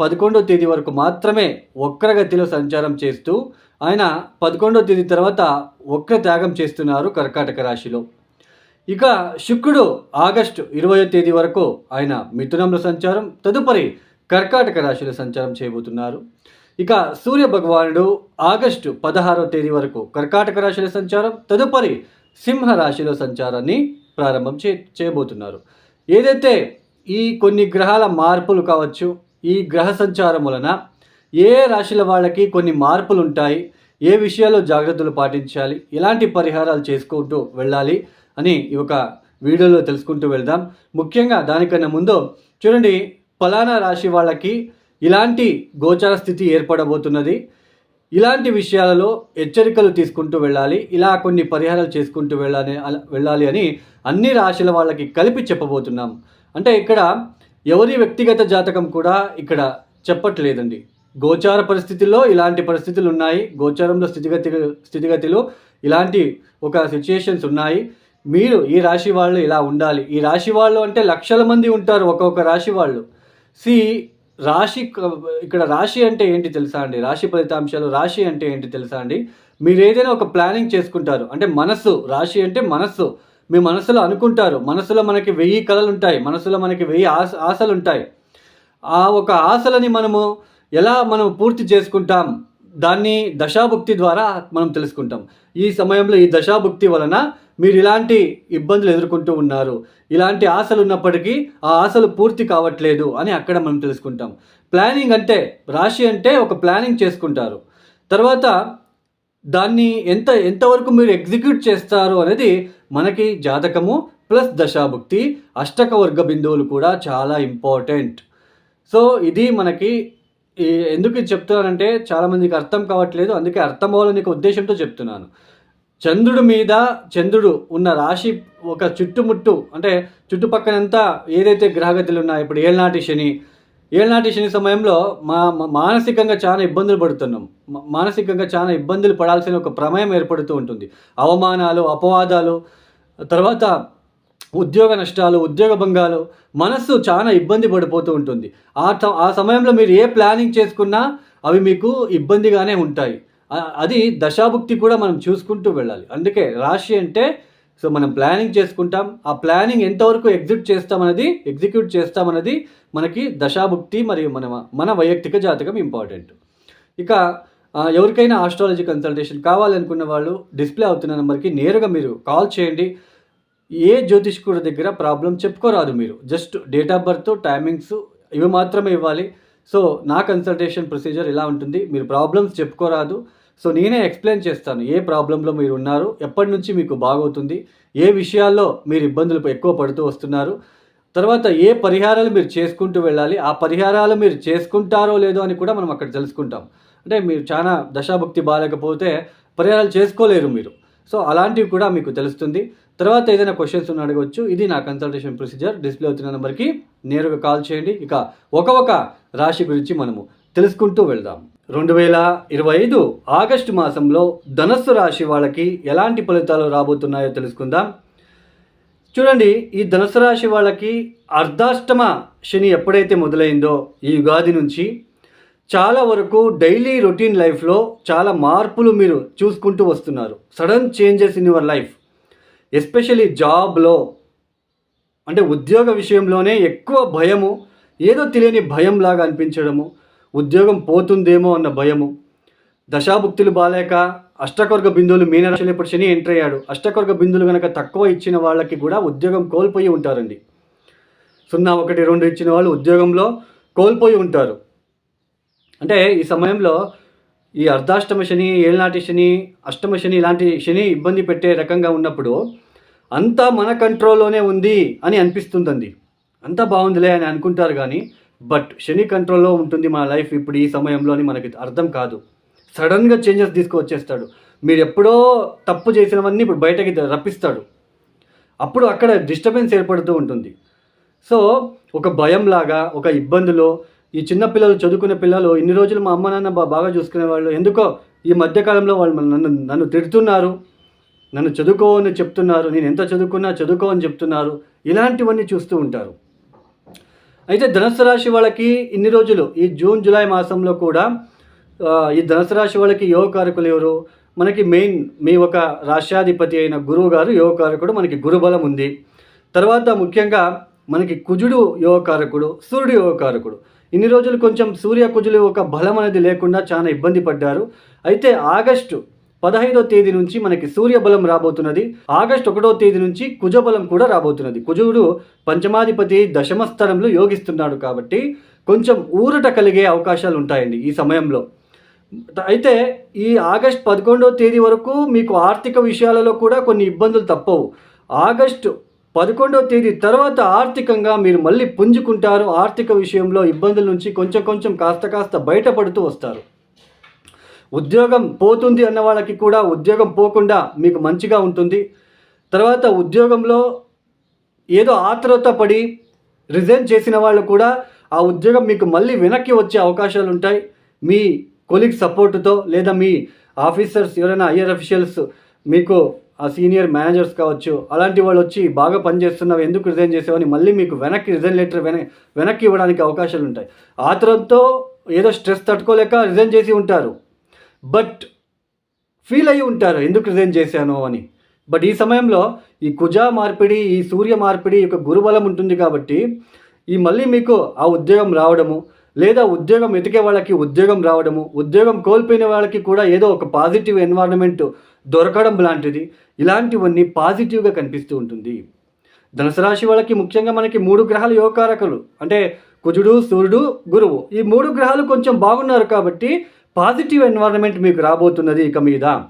పదకొండో తేదీ వరకు మాత్రమే వక్రగతిలో సంచారం చేస్తూ ఆయన పదకొండవ తేదీ తర్వాత వక్ర త్యాగం చేస్తున్నారు కర్కాటక రాశిలో. ఇక శుక్రుడు ఆగస్టు ఇరవయో తేదీ వరకు ఆయన మిథునంలో సంచారం తదుపరి కర్కాటక రాశిలో సంచారం చేయబోతున్నారు. ఇక సూర్య భగవానుడు ఆగస్టు పదహారవ తేదీ వరకు కర్కాటక రాశిలో సంచారం తదుపరి సింహ రాశిలో సంచారాన్ని ప్రారంభం చే చేయబోతున్నారు. ఏదైతే ఈ కొన్ని గ్రహాల మార్పులు కావచ్చు ఈ గ్రహ సంచారం వలన ఏ రాశుల వాళ్ళకి కొన్ని మార్పులు ఉంటాయి ఏ విషయాల్లో జాగ్రత్తలు పాటించాలి ఎలాంటి పరిహారాలు చేసుకుంటూ వెళ్ళాలి అని ఈ ఒక వీడియోలో తెలుసుకుంటూ వెళ్దాం. ముఖ్యంగా దానికన్నా ముందు చూడండి ఫలానా రాశి వాళ్ళకి ఇలాంటి గోచార స్థితి ఏర్పడబోతున్నది. ఇలాంటి విషయాలలో హెచ్చరికలు తీసుకుంటూ వెళ్ళాలి ఇలా కొన్ని పరిహారాలు చేసుకుంటూ వెళ్ళాలి వెళ్ళాలి అని అన్ని రాశుల వాళ్ళకి కలిపి చెప్పబోతున్నాం. అంటే ఇక్కడ ఎవరి వ్యక్తిగత జాతకం కూడా ఇక్కడ చెప్పట్లేదండి. గోచార పరిస్థితుల్లో ఇలాంటి పరిస్థితులు ఉన్నాయి. గోచారంలో స్థితిగతి స్థితిగతిలో ఇలాంటి ఒక సిచ్యుయేషన్స్ ఉన్నాయి. మీరు ఈ రాశి వాళ్ళు ఇలా ఉండాలి. ఈ రాశి వాళ్ళు అంటే లక్షల మంది ఉంటారు ఒక్కొక్క రాశి వాళ్ళు. సి రాశి ఇక్కడ రాశి అంటే ఏంటి తెలుసా అండి? రాశి ఫలితాంశాలు రాశి అంటే ఏంటి తెలుసా అండి? మీరు ఏదైనా ఒక ప్లానింగ్ చేసుకుంటారు. అంటే మనస్సు రాశి అంటే మనస్సు. మీ మనసులో అనుకుంటారు. మనసులో మనకి వెయ్యి కళలు ఉంటాయి మనసులో మనకి వెయ్యి ఆశ ఆశలు ఉంటాయి ఆ ఒక ఆశలని మనము ఎలా మనం పూర్తి చేసుకుంటాం? దాన్ని దశాభుక్తి ద్వారా మనం తెలుసుకుంటాం. ఈ సమయంలో ఈ దశాభుక్తి వలన మీరు ఇలాంటి ఇబ్బందులు ఎదుర్కొంటూ ఉన్నారు. ఇలాంటి ఆశలు ఉన్నప్పటికీ ఆ ఆశలు పూర్తి కావట్లేదు అని అక్కడ మనం తెలుసుకుంటాం. ప్లానింగ్ అంటే రాశి అంటే ఒక ప్లానింగ్ చేసుకుంటారు. తర్వాత దాన్ని ఎంత ఎంతవరకు మీరు ఎగ్జిక్యూట్ చేస్తారు అనేది మనకి జాతకము ప్లస్ దశాభుక్తి అష్టక వర్గ బిందువులు కూడా చాలా ఇంపార్టెంట్. సో ఇది మనకి ఎందుకు చెప్తున్నానంటే చాలామందికి అర్థం కావట్లేదు అందుకే అర్థం అవ్వాలని ఉద్దేశంతో చెప్తున్నాను. చంద్రుడి మీద చంద్రుడు ఉన్న రాశి ఒక చుట్టుముట్టు అంటే చుట్టుపక్కనంతా ఏదైతే గ్రహగతులు ఉన్నాయో ఇప్పుడు ఏళ్ళనాటి శని ఏళ్ళనాటి శని సమయంలో మా మానసికంగా చాలా ఇబ్బందులు పడుతున్నాం. మానసికంగా చాలా ఇబ్బందులు పడాల్సిన ఒక ప్రమేయం ఏర్పడుతూ ఉంటుంది. అవమానాలు అపవాదాలు తర్వాత ఉద్యోగ నష్టాలు ఉద్యోగ భంగాలు మనస్సు చాలా ఇబ్బంది పడిపోతూ ఉంటుంది. ఆ ఆ సమయంలో మీరు ఏ ప్లానింగ్ చేసుకున్నా అవి మీకు ఇబ్బందిగానే ఉంటాయి. అది దశాభుక్తి కూడా మనం చూసుకుంటూ వెళ్ళాలి. అందుకే రాశి అంటే సో మనం ప్లానింగ్ చేసుకుంటాం. ఆ ప్లానింగ్ ఎంతవరకు ఎగ్జిక్యూట్ చేస్తామన్నది ఎగ్జిక్యూట్ చేస్తామన్నది మనకి దశాభుక్తి మరియు మన మన వైయక్తిక జాతకం ఇంపార్టెంట్. ఇక ఎవరికైనా ఆస్ట్రాలజీ కన్సల్టేషన్ కావాలనుకున్న వాళ్ళు డిస్ప్లే అవుతున్న నెంబర్కి నేరుగా మీరు కాల్ చేయండి. ఏ జ్యోతిష్కుడి దగ్గర ప్రాబ్లం చెప్పుకోరాదు మీరు. Just date of birth timings ఇవి మాత్రమే ఇవ్వాలి. సో నా కన్సల్టేషన్ ప్రొసీజర్ ఇలా ఉంటుంది. మీరు ప్రాబ్లమ్స్ చెప్పుకోరాదు. సో నేనే ఎక్స్ప్లెయిన్ చేస్తాను ఏ ప్రాబ్లంలో మీరు ఉన్నారు ఎప్పటి నుంచి మీకు బాగవుతుంది ఏ విషయాల్లో మీరు ఇబ్బందులు ఎక్కువ పడుతూ వస్తున్నారు తర్వాత ఏ పరిహారాలు మీరు చేసుకుంటూ వెళ్ళాలి ఆ పరిహారాలు మీరు చేసుకుంటారో లేదో అని కూడా మనం అక్కడ తెలుసుకుంటాం. అంటే మీరు చాలా దశాభక్తి బాగాలేకపోతే పరిహారాలు చేసుకోలేరు మీరు. సో అలాంటివి కూడా మీకు తెలుస్తుంది. తర్వాత ఏదైనా క్వశ్చన్స్ ఉన్న అడగవచ్చు ఇది నా కన్సల్టేషన్ ప్రొసీజర్ డిస్ప్లే అవుతున్న నెంబర్కి నేరుగా కాల్ చేయండి. ఇక ఒక ఒక రాశి గురించి మనము తెలుసుకుంటూ వెళ్దాం. రెండు వేల ఇరవై ఐదు ఆగస్టు మాసంలో ధనస్సు రాశి వాళ్ళకి ఎలాంటి ఫలితాలు రాబోతున్నాయో తెలుసుకుందాం. చూడండి ఈ ధనుసు రాశి వాళ్ళకి అర్ధాష్టమ శని ఎప్పుడైతే మొదలైందో ఈ యుగాది నుంచి చాలా వరకు డైలీ రొటీన్ లైఫ్లో చాలా మార్పులు మీరు చూసుకుంటూ వస్తున్నారు. Sudden changes in your life. Especially జాబ్లో. అంటే ఉద్యోగ విషయంలోనే ఎక్కువ భయము ఏదో తెలియని భయం లాగా అనిపించడము ఉద్యోగం పోతుందేమో అన్న భయము. దశాభుక్తులు బాలేక అష్టకొర్గ బిందువులు మీనరాశిలో ఇప్పుడు శని ఎంటర్ అయ్యాడు. అష్టకొర్గ బిందువులు కనుక తక్కువ ఇచ్చిన వాళ్ళకి కూడా ఉద్యోగం కోల్పోయి ఉంటారండి. సున్నా ఒకటి రెండు ఇచ్చిన వాళ్ళు ఉద్యోగంలో కోల్పోయి ఉంటారు. అంటే ఈ సమయంలో ఈ అర్ధాష్టమ శని ఏళ్ళనాటి శని అష్టమ శని ఇలాంటి శని ఇబ్బంది పెట్టే రకంగా ఉన్నప్పుడు అంతా మన కంట్రోల్లోనే ఉంది అని అనిపిస్తుందండి. అంతా బాగుందిలే అని అనుకుంటారు కానీ బట్ శని కంట్రోల్లో ఉంటుంది మన లైఫ్ ఇప్పుడు ఈ సమయంలో అని మనకి అర్థం కాదు. సడన్గా చేంజెస్ తీసుకువచ్చేస్తాడు మీరు ఎప్పుడో తప్పు చేసినవన్నీ ఇప్పుడు బయటకి రప్పిస్తాడు. అప్పుడు అక్కడ డిస్టర్బెన్స్ ఏర్పడుతూ ఉంటుంది. సో ఒక భయంలాగా ఒక ఇబ్బందులో ఈ చిన్న పిల్లలు చదువుకునే పిల్లలు ఇన్ని రోజులు మా అమ్మ నాన్న బా- బాగా చూసుకునే వాళ్ళు. ఎందుకో ఈ మధ్యకాలంలో వాళ్ళు నన్ను నన్ను తిడుతున్నారు. నన్ను చదువుకో అని చెప్తున్నారు. నేను ఎంత చదువుకున్నా చదువుకో అని చెప్తున్నారు. ఇలాంటివన్నీ చూస్తూ ఉంటారు. అయితే ధనుసు రాశి వాళ్ళకి ఇన్ని రోజులు ఈ జూన్ జూలై మాసంలో కూడా ఈ ధనుసు రాశి వాళ్ళకి యోగకారకులు ఎవరు? మనకి మెయిన్ మీ ఒక రాష్ట్రాధిపతి అయిన గురువు గారు యోగకారకుడు మనకి గురుబలం ఉంది. తర్వాత ముఖ్యంగా మనకి కుజుడు యోగకారకుడు సూర్యుడు యోగకారకుడు. ఇన్ని రోజులు కొంచెం సూర్య కుజులు ఒక బలం అనేది లేకుండా చాలా ఇబ్బంది పడ్డారు. అయితే ఆగస్టు పదహైదో తేదీ నుంచి మనకి సూర్య బలం రాబోతున్నది. ఆగస్టు ఒకటో తేదీ నుంచి కుజ బలం కూడా రాబోతున్నది. కుజుడు పంచమాధిపతి దశమ స్థలంలో యోగిస్తున్నాడు కాబట్టి కొంచెం ఊరట కలిగే అవకాశాలు ఉంటాయండి ఈ సమయంలో. అయితే ఈ ఆగస్ట్ పదకొండవ తేదీ వరకు మీకు ఆర్థిక విషయాలలో కూడా కొన్ని ఇబ్బందులు తప్పవు. ఆగస్టు పదకొండవ తేదీ తర్వాత ఆర్థికంగా మీరు మళ్ళీ పుంజుకుంటారు. ఆర్థిక విషయంలో ఇబ్బందుల నుంచి కొంచెం కొంచెం కాస్త కాస్త బయటపడుతూ వస్తారు. ఉద్యోగం పోతుంది అన్న వాళ్ళకి కూడా ఉద్యోగం పోకుండా మీకు మంచిగా ఉంటుంది. తర్వాత ఉద్యోగంలో ఏదో ఆత్రుత పడి రిజైన్ చేసిన వాళ్ళు కూడా ఆ ఉద్యోగం మీకు మళ్ళీ వెనక్కి వచ్చే అవకాశాలు ఉంటాయి. మీ కొలీగ్ సపోర్టుతో లేదా మీ ఆఫీసర్స్ ఎవరైనా ఐఆర్ అఫీషియల్స్ మీకు ఆ సీనియర్ మేనేజర్స్ కావచ్చు అలాంటి వాళ్ళు వచ్చి బాగా పనిచేస్తున్నావు ఎందుకు రిజైన్ చేసావని మళ్ళీ మీకు వెనక్కి రిజైన్ లెటర్ వెన వెనక్కి ఇవ్వడానికి అవకాశాలు ఉంటాయి. ఆత్రంతో ఏదో స్ట్రెస్ తట్టుకోలేక రిజైన్ చేసి ఉంటారు. బట్ ఫీల్ అయ్యి ఉంటారు ఎందుకు రిజైన్ చేశాను అని. బట్ ఈ సమయంలో ఈ కుజ మార్పిడి ఈ సూర్య మార్పిడి యొక్క గురుబలం ఉంటుంది కాబట్టి ఈ మళ్ళీ మీకు ఆ ఉద్యోగం రావడము లేదా ఉద్యోగం వెతికే వాళ్ళకి ఉద్యోగం రావడము ఉద్యోగం కోల్పోయిన వాళ్ళకి కూడా ఏదో ఒక పాజిటివ్ ఎన్వైరన్మెంట్ దొరకడం లాంటిది. ఇలాంటివన్నీ పాజిటివ్గా కనిపిస్తూ ఉంటుంది. ధనుసరాశి వాళ్ళకి ముఖ్యంగా మనకి మూడు గ్రహాలు యోగకారకులు. అంటే కుజుడు సూర్యుడు గురువు. ఈ మూడు గ్రహాలు కొంచెం బాగున్నారు కాబట్టి పాజిటివ్ ఎన్వైరన్మెంట్ మీకు రాబోతున్నది ఇక మీద.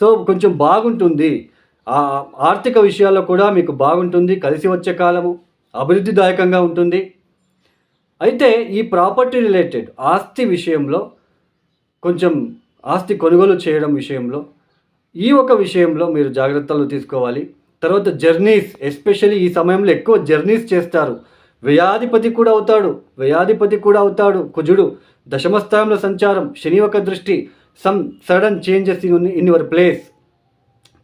సో కొంచెం బాగుంటుంది. ఆ ఆర్థిక విషయాల్లో కూడా మీకు బాగుంటుంది. కలిసి వచ్చే కాలము అభివృద్ధిదాయకంగా ఉంటుంది. అయితే ఈ ప్రాపర్టీ రిలేటెడ్ ఆస్తి విషయంలో కొంచెం ఆస్తి కొనుగోలు చేయడం విషయంలో ఈ ఒక విషయంలో మీరు జాగ్రత్తలు తీసుకోవాలి. తర్వాత జర్నీస్ ఎస్పెషల్లీ ఈ సమయంలో ఎక్కువ జర్నీస్ చేస్తారు. వ్యయాధిపతి కూడా అవుతాడు వ్యయాధిపతి కూడా అవుతాడు. కుజుడు దశమస్థానంలో సంచారం శని ఒక దృష్టి some sudden changes in in your place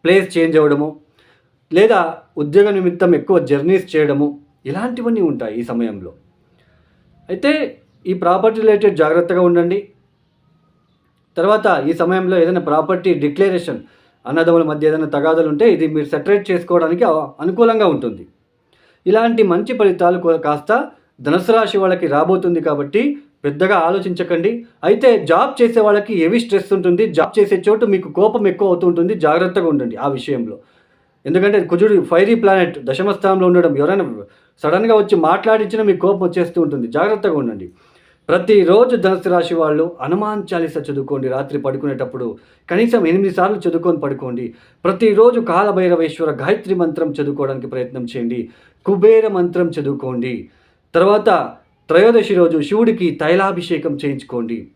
place change అవ్వడము లేదా ఉద్యోగ నిమిత్తం ఎక్కువ జర్నీస్ చేయడము ఇలాంటివన్నీ ఉంటాయి ఈ సమయంలో. అయితే ఈ ప్రాపర్టీ రిలేటెడ్ జాగ్రత్తగా ఉండండి. తర్వాత ఈ సమయంలో ఏదైనా ప్రాపర్టీ డిక్లరేషన్ అన్నదమ్ముల మధ్య ఏదైనా తగాదాలు ఉంటే ఇది మీరు సెటరేట్ చేసుకోవడానికి అనుకూలంగా ఉంటుంది. ఇలాంటి మంచి ఫలితాలు కాస్త ధనుసు రాశి వాళ్ళకి రాబోతుంది కాబట్టి పెద్దగా ఆలోచించకండి. అయితే జాబ్ చేసే వాళ్ళకి ఏవి స్ట్రెస్ ఉంటుంది. జాబ్ చేసే చోటు మీకు కోపం ఎక్కువ అవుతుంటుంది జాగ్రత్తగా ఉండండి ఆ విషయంలో. ఎందుకంటే కుజుడు ఫైరీ ప్లానెట్ దశమ స్థానంలో ఉండడం ఎవరైనా సడన్గా వచ్చి మాట్లాడించినా మీకు కోపం వచ్చేస్తూ ఉంటుంది. జాగ్రత్తగా ఉండండి. ప్రతిరోజు ధనుసు రాశి వాళ్ళు హనుమాన్ చాలీస చదువుకోండి. రాత్రి పడుకునేటప్పుడు కనీసం ఎనిమిది సార్లు చదువుకొని పడుకోండి. ప్రతిరోజు కాలభైరవేశ్వర గాయత్రి మంత్రం చదువుకోవడానికి ప్రయత్నం చేయండి. కుబేర మంత్రం చదువుకోండి. తర్వాత త్రయోదశి రోజు శివుడికి తైలాభిషేకం చేయించుకోండి.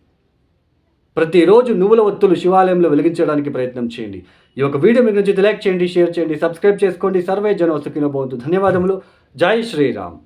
ప్రతిరోజు నువ్వుల ఒత్తులు శివాలయంలో వెలిగించడానికి ప్రయత్నం చేయండి. ఈ యొక్క వీడియో మీకు నచ్చితే లైక్ చేయండి షేర్ చేయండి సబ్స్క్రైబ్ చేసుకోండి. సర్వే జనోసుకిన ధన్యవాదములు. జై శ్రీరామ్.